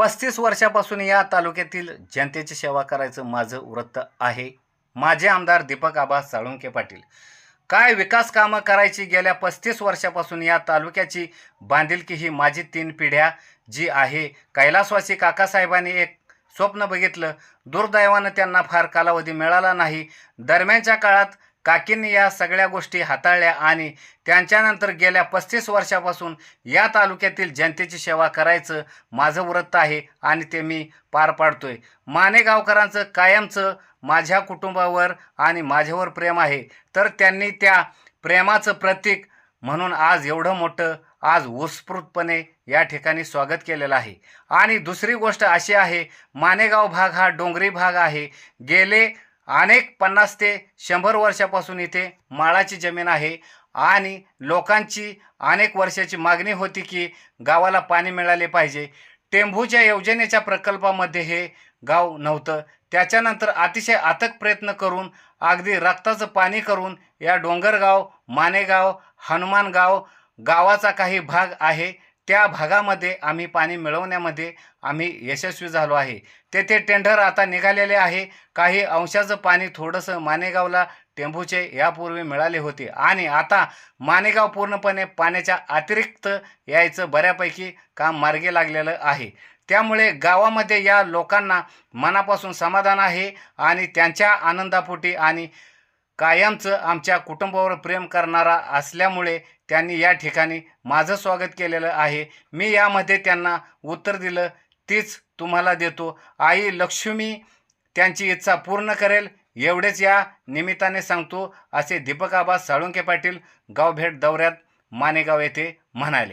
पस्तीस वर्षापासून या तालुक्यातील जनतेची सेवा करायचं माझं वृत्त आहे. माझे आमदार दीपक आबा साळुंके पाटील. काय विकास कामं करायची गेल्या पस्तीस वर्षापासून या तालुक्याची? बांधिलकी ही माझी तीन पिढ्या जी आहे. कैलासवासी काकासाहेबांनी एक स्वप्न बघितलं. दुर्दैवानं त्यांना फार कालावधी मिळाला नाही. दरम्यानच्या काळात काकींनी या सगळ्या गोष्टी हाताळल्या आणि त्यांच्यानंतर गेल्या पस्तीस वर्षापासून या तालुक्यातील जनतेची सेवा करायचं माझं व्रत आहे आणि ते मी पार पाडतोय. माने गावकरांचं कायमचं माझ्या कुटुंबावर आणि माझ्यावर प्रेम आहे. तर त्यांनी त्या प्रेमाचं प्रतीक म्हणून आज एवढं मोठं आज उत्स्फूर्तपणे या ठिकाणी स्वागत केलेलं आहे. आणि दुसरी गोष्ट अशी आहे मानेगाव भाग हा डोंगरी भाग आहे. गेले अनेक पन्नास ते शंभर वर्षापासून इथे माळाची जमीन आहे आणि लोकांची अनेक वर्षाची मागणी होती की गावाला पाणी मिळाले पाहिजे. टेंभूच्या योजनेच्या प्रकल्पामध्ये हे गाव नव्हतं. त्याच्यानंतर अतिशय अथक प्रयत्न करून अगदी रक्ताचं पाणी करून या डोंगरगाव मानेगाव हनुमानगाव गावाचा काही भाग आहे. त्या भागामध्ये आम्ही पाणी मिळवण्यामध्ये आम्ही यशस्वी झालो आहे. तेथे टेंडर आता निघालेले आहे. काही अंशाचं पाणी थोडंसं मानेगावला टेंभूचे यापूर्वी मिळाले होते. आणि आता मानेगाव पूर्णपणे पाण्याच्या अतिरिक्त यायचं बऱ्यापैकी काम मार्गी लागलेलं आहे. त्यामुळे गावामध्ये या लोकांना मनापासून समाधान आहे आणि त्यांच्या आनंदापोटी आणि कायमचं आमच्या कुटुंबावर प्रेम करणारा असल्यामुळे त्यांनी या ठिकाणी माझं स्वागत केलेलं आहे. मी यामध्ये त्यांना उत्तर दिलं तीच तुम्हाला देतो. आई लक्ष्मी त्यांची इच्छा पूर्ण करेल एवढेच या निमित्ताने सांगतो असे दीपक आबा साळुंके पाटील गावभेट दौऱ्यात मानेगाव येथे म्हणाले.